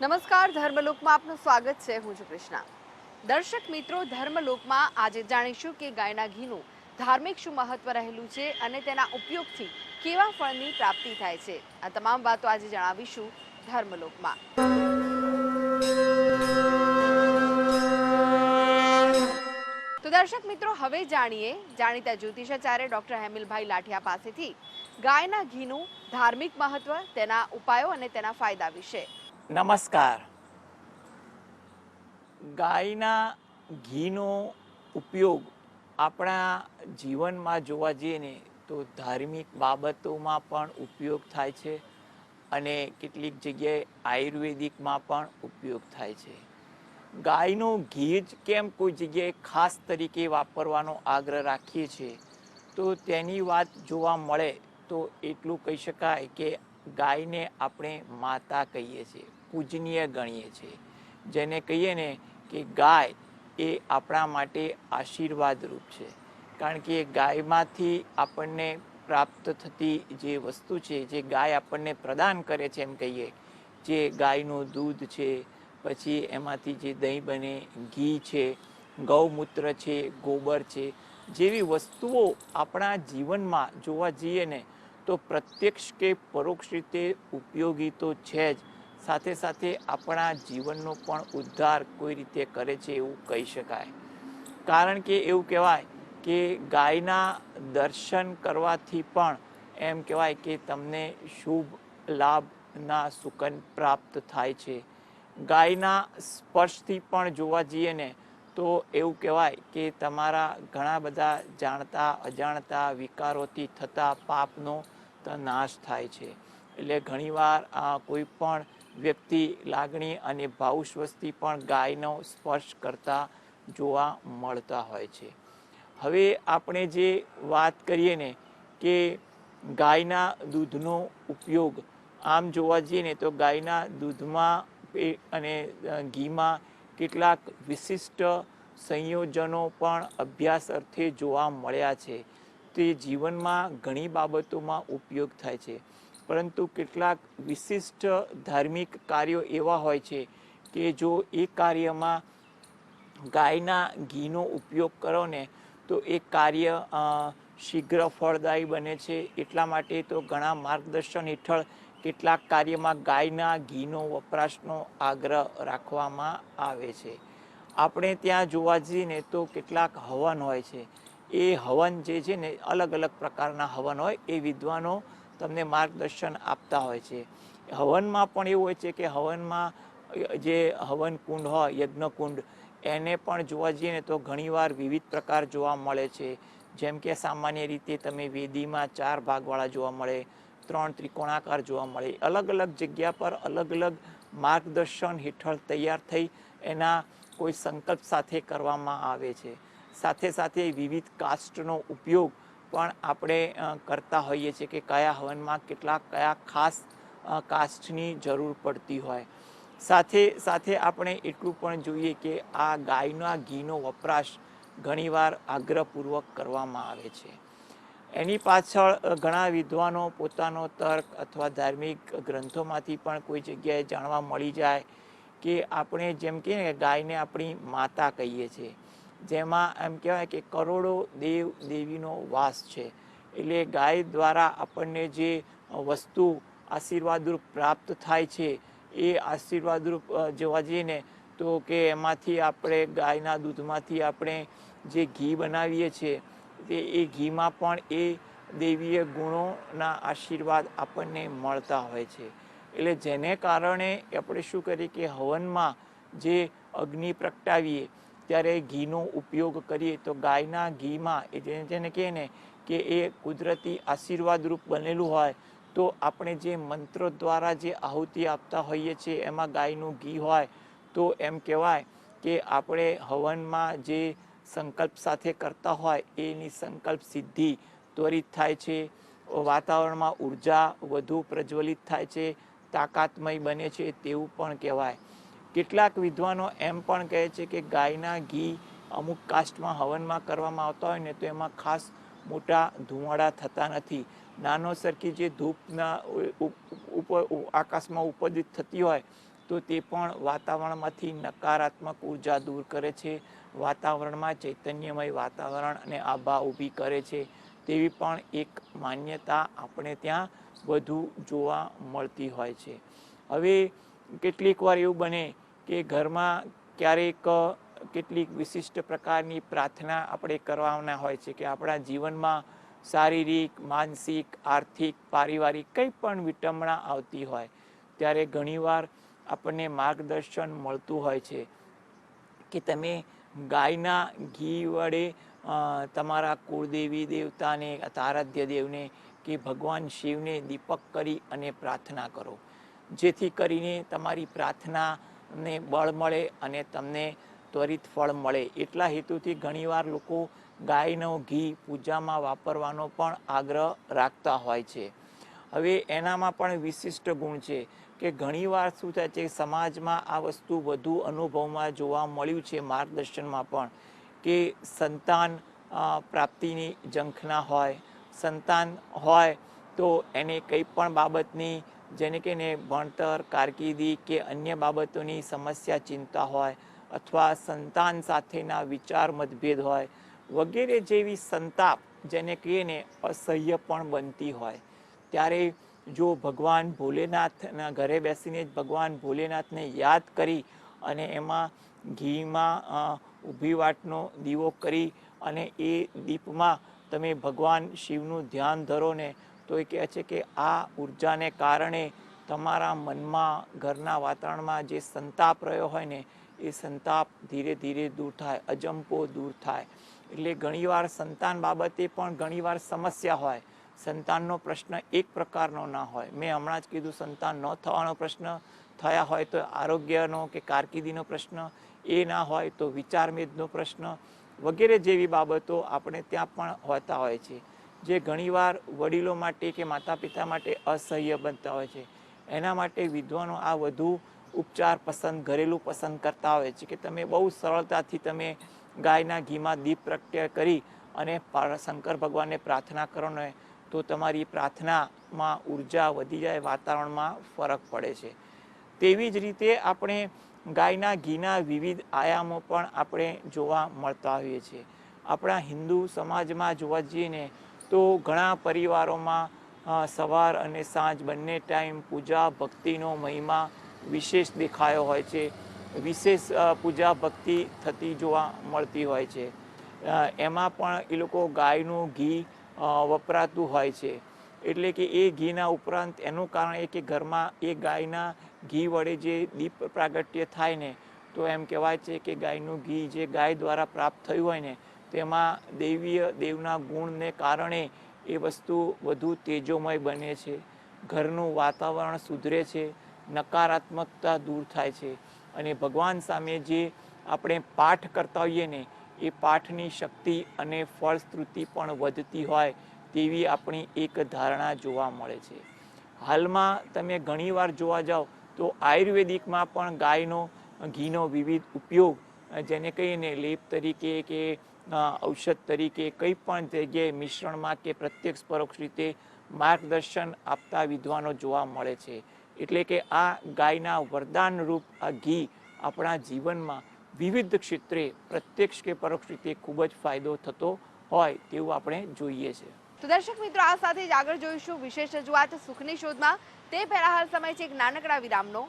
નમસ્કાર, ધર્મલોકમાં આપનું સ્વાગત છે. હું છું કૃષ્ણા. દર્શક મિત્રો, ધર્મલોકમાં આજે જાણીશું કે ગાયના ઘીનું ધાર્મિક શું મહત્વ રહેલું છે અને તેના ઉપયોગથી કેવા ફળની પ્રાપ્તિ થાય છે. આ તમામ વાતો આજે જણાવીશું ધર્મલોકમાં. તો દર્શક મિત્રો, હવે જાણીએ જાણીતા જ્યોતિષાચાર્ય ડોક્ટર હેમિલભાઈ લાઠિયા પાસેથી ગાયના ઘીનું ધાર્મિક મહત્વ, તેના ઉપાયો અને તેના ફાયદા વિશે. નમસ્કાર. ગાયના ઘીનો ઉપયોગ આપણા જીવનમાં જોવા જઈએ ને તો ધાર્મિક બાબતોમાં પણ ઉપયોગ થાય છે અને કેટલીક જગ્યાએ આયુર્વેદિકમાં પણ ઉપયોગ થાય છે. ગાયનો ઘી જ કેમ કોઈ જગ્યાએ ખાસ તરીકે વાપરવાનો આગ્રહ રાખીએ છીએ? તો તેની વાત જોવા મળે તો એટલું કહી શકાય કે ગાયને આપણે માતા કહીએ છીએ. પૂજનીય ગણીએ છીએ. જેને કહીએ ને કે ગાય એ આપણા માટે આશીર્વાદરૂપ છે. કારણ કે ગાયમાંથી આપણને પ્રાપ્ત થતી જે વસ્તુ છે, જે ગાય આપણને પ્રદાન કરે છે એમ કહીએ, જે ગાયનું દૂધ છે, પછી એમાંથી જે દહીં બને, ઘી છે, ગૌમૂત્ર છે, ગોબર છે, જેવી વસ્તુઓ આપણા જીવનમાં જોવા જઈએ ને, તો પ્રત્યક્ષ કે પરોક્ષ રીતે ઉપયોગી તો છે જ. સાથે સાથે આપણા જીવનનો પણ ઉદ્ધાર કોઈ રીતે કરે છે એવું કહી શકાય. કારણ કે એવું કહેવાય કે ગાયના દર્શન કરવાથી પણ એમ કહેવાય કે તમને શુભ લાભના સુકન પ્રાપ્ત થાય છે. ગાયના સ્પર્શથી પણ જોવા જઈએ ને તો એવું કહેવાય કે તમારા ઘણા બધા જાણતા, અજાણતા વિકારોથી થતા પાપનો તો નાશ થાય છે. એટલે ઘણીવાર કોઈ પણ વ્યક્તિ લાગણી અને ભાવસ્વસ્તી પણ ગાયનો સ્પર્શ કરતા જોવા મળતા હોય છે. હવે આપણે જે વાત કરીએ ને કે ગાયના દૂધનો ઉપયોગ, આમ જોવા જઈએ ને તો ગાયના દૂધમાં અને ઘીમાં કેટલાક વિશિષ્ટ સંયોજનો પણ અભ્યાસ અર્થે જોવા મળ્યા છે. તે જીવનમાં ઘણી બાબતોમાં ઉપયોગ થાય છે. પરંતુ કેટલાક વિશિષ્ટ ધાર્મિક કાર્યો એવા હોય છે કે જો એ કાર્યમાં ગાયના ઘીનો ઉપયોગ કરો ને, તો એ કાર્ય શીઘ્ર ફળદાયી બને છે. એટલા માટે તો ઘણા માર્ગદર્શન હેઠળ કેટલાક કાર્યમાં ગાયના ઘીનો વપરાશનો આગ્રહ રાખવામાં આવે છે. આપણે ત્યાં જોવા જઈએ ને તો કેટલાક હવન હોય છે. એ હવન જે છે ને અલગ અલગ પ્રકારના હવન હોય એ વિદ્વાનો તમને માર્ગદર્શન આપતા હોય છે. હવનમાં પણ એવું હોય છે કે હવનમાં જે હવન કુંડ હોય, યજ્ઞ કુંડ, એને પણ જોવા જઈએ ને તો ઘણીવાર વિવિધ પ્રકાર જોવા મળે છે. જેમ કે સામાન્ય રીતે તમે વેદીમાં ચાર ભાગવાળા જોવા મળે, ત્રણ ત્રિકોણાકાર જોવા મળે, અલગ અલગ જગ્યા પર અલગ અલગ માર્ગદર્શન હેઠળ તૈયાર થઈ એના કોઈ સંકલ્પ સાથે કરવામાં આવે છે. સાથે સાથે વિવિધ કાસ્ટનો ઉપયોગ પણ આપણે કરતા હોઈએ છીએ કે કયા હવનમાં કેટલા, કયા ખાસ કાસ્ટની જરૂર પડતી હોય. સાથે સાથે આપણે એટલું પણ જોઈએ કે આ ગાયના ઘીનો વપરાશ ઘણીવાર આગ્રહપૂર્વક કરવામાં આવે છે. એની પાછળ ઘણા વિદ્વાનો પોતાનો તર્ક અથવા ધાર્મિક ગ્રંથોમાંથી પણ કોઈ જગ્યાએ જાણવા મળી જાય કે આપણે જેમ કે ગાયને આપણી માતા કહીએ છીએ. જેમાં એમ કહેવાય કે કરોડો દેવ દેવીનો વાસ છે. એટલે ગાય દ્વારા આપણને જે વસ્તુ આશીર્વાદરૂપ પ્રાપ્ત થાય છે, એ આશીર્વાદરૂપ જોવા જઈએ ને, તો કે એમાંથી આપણે ગાયના દૂધમાંથી આપણે જે ઘી બનાવીએ છીએ, તે એ ઘીમાં પણ એ દેવીય ગુણોના આશીર્વાદ આપણને મળતા હોય છે. એટલે જેને કારણે આપણે શું કરીએ કે હવનમાં જે અગ્નિ પ્રગટાવીએ ત્યારે ઘીનો ઉપયોગ કરીએ તો ગાયના ઘીમાં એ જેને જેને કહે ને કે એ કુદરતી આશીર્વાદરૂપ બનેલું હોય, તો આપણે જે મંત્રો દ્વારા જે આહુતિ આપતા હોઈએ છીએ એમાં ગાયનું ઘી હોય, તો એમ કહેવાય કે આપણે હવનમાં જે સંકલ્પ સાથે કરતા હોય એની સંકલ્પ સિદ્ધિ ત્વરિત થાય છે, વાતાવરણમાં ઊર્જા વધુ પ્રજ્વલિત થાય છે, તાકાતમય બને છે તેવું પણ કહેવાય. કેટલાક વિદ્વાનો એમ પણ કહે છે કે ગાયના ઘી અમુક કાસ્ટમાં હવનમાં કરવામાં આવતા હોય ને તો એમાં ખાસ મોટા ધુમાડા થતા નથી. નાનો સરખી જે ધૂપના ઉપ- ઉપર આકાશમાં ઉપજિત થતી હોય તો તે પણ વાતાવરણમાંથી નકારાત્મક ઊર્જા દૂર કરે છે. વાતાવરણમાં ચૈતન્યમય વાતાવરણ અને આભા ઊભી કરે છે. તેવી પણ એક માન્યતા આપણે ત્યાં વધુ જોવા મળતી હોય છે. હવે કેટલીક વાર એવું બને કે ઘરમાં ક્યારેક કેટલીક વિશિષ્ટ પ્રકારની પ્રાર્થના આપણે કરવાના હોય છે કે આપણા જીવનમાં શારીરિક, માનસિક, આર્થિક, પારિવારિક કંઈ પણ વિટંબણા આવતી હોય, ત્યારે ઘણીવાર આપણને માર્ગદર્શન મળતું હોય છે કે તમે ગાયના ઘી વડે તમારા કુળદેવી દેવતાને આરાધ્ય દેવને કે ભગવાન શિવને દીપક કરી અને પ્રાર્થના કરો. જેથી કરીને તમારી પ્રાર્થનાને બળ મળે અને તમને ત્વરિત ફળ મળે. એટલા હેતુથી ઘણીવાર લોકો ગાયનો ઘી પૂજામાં વાપરવાનો પણ આગ્રહ રાખતા હોય છે. હવે એનામાં પણ વિશિષ્ટ ગુણ છે કે ઘણીવાર શું થાય છે, સમાજમાં આ વસ્તુ વધુ અનુભવમાં જોવા મળ્યું છે માર્ગદર્શનમાં પણ કે સંતાન પ્રાપ્તિની ઝંખના હોય, સંતાન હોય તો એને કંઈ પણ બાબતની જેને કે ને ભણતર, કારકિર્દી કે અન્ય બાબતોની સમસ્યા, ચિંતા હોય અથવા સંતાન સાથેના વિચાર મતભેદ હોય વગેરે જેવી સંતાપ જેને કહીએ ને અસહ્ય પણ બનતી હોય. ત્યારે જો ભગવાન ભોલેનાથના ઘરે બેસીને જ ભગવાન ભોલેનાથને યાદ કરી અને એમાં ઘીમાં ઊભી વાટનો દીવો કરી અને એ દીપમાં તમે ભગવાન શિવનું ધ્યાન ધરો ને તો એ કહે છે કે આ ઉર્જાને કારણે તમારા મનમાં, ઘરના વાતાવરણમાં જે સંતાપ રહ્યો હોય ને, એ સંતાપ ધીરે ધીરે દૂર થાય, અજંપો દૂર થાય. એટલે ઘણીવાર સંતાન બાબતે પણ ઘણીવાર સમસ્યા હોય. સંતાનનો પ્રશ્ન એક પ્રકારનો ના હોય. મેં હમણાં જ કીધું સંતાન ન થવાનો પ્રશ્ન, થયા હોય તો આરોગ્યનો કે કારકિર્દીનો પ્રશ્ન, એ ના હોય તો વિચારમેદનો પ્રશ્ન વગેરે જેવી બાબતો આપણે ત્યાં પણ હોતા હોય છે. જે ઘણીવાર વડીલો માટે કે માતા પિતા માટે અસહ્ય બનતા હોય છે. એના માટે વિદ્વાનો આ વધુ ઉપચાર પસંદ, ઘરેલું પસંદ કરતા હોય છે કે તમે બહુ સરળતાથી તમે ગાયના ઘીમાં દીપ પ્રગટ્ય કરી અને શંકર ભગવાનને પ્રાર્થના કરો ને તો તમારી પ્રાર્થનામાં ઊર્જા વધી જાય, વાતાવરણમાં ફરક પડે છે. તેવી જ રીતે આપણે ગાયના ઘીના વિવિધ આયામો પણ આપણે જોવા મળતા હોઈએ છીએ. આપણા હિન્દુ સમાજમાં જોવા જઈએ ને તો ઘણા પરિવારોમાં સવાર અને સાંજ બંને ટાઈમ પૂજા ભક્તિનો મહિમા વિશેષ દેખાયો હોય છે. વિશેષ પૂજા ભક્તિ થતી જોવા મળતી હોય છે. એમાં પણ એ લોકો ગાયનું ઘી વપરાતું હોય છે. એટલે કે એ ઘીના ઉપરાંત એનું કારણ એ કે ઘરમાં એ ગાયના ઘી વડે જે દીપ પ્રાગટ્ય થાય ને, તો એમ કહેવાય છે કે ગાયનું ઘી જે ગાય દ્વારા પ્રાપ્ત થયું હોય ને તેમાં દૈવીય દેવના ગુણને કારણે એ વસ્તુ વધુ તેજોમય બને છે. ઘરનું વાતાવરણ સુધરે છે, નકારાત્મકતા દૂર થાય છે અને ભગવાન સામે જે આપણે પાઠ કરતા હોઈએ ને, એ પાઠની શક્તિ અને ફળશ્રુતિ પણ વધતી હોય તેવી આપણી એક ધારણા જોવા મળે છે. હાલમાં તમે ઘણીવાર જોવા જાઓ તો આયુર્વેદિકમાં પણ ગાયનો, ઘીનો વિવિધ ઉપયોગ, જેને કહીએ ને લેપ તરીકે કે ઔષધ તરીકે કંઈ પણ જગ્યાએ મિશ્રણમાં કે પ્રત્યક્ષ પરોક્ષ રીતે માર્ગદર્શન આપતા વિદ્વાનો જોવા મળે છે. એટલે કે આ ગાયના વરદાન રૂપ આ ઘી આપણા જીવનમાં વિવિધ ક્ષેત્રે પ્રત્યક્ષ કે પરોક્ષ રીતે ખૂબ જ ફાયદો થતો હોય તેવું આપણે જોઈએ છે. તો દર્શક મિત્રો, આ સાથે જ આગળ જોઈશું વિશેષ રજૂઆત સુખની શોધમાં. તે પહેલા હાલ સમય છે એક નાનકડા વિરામનો.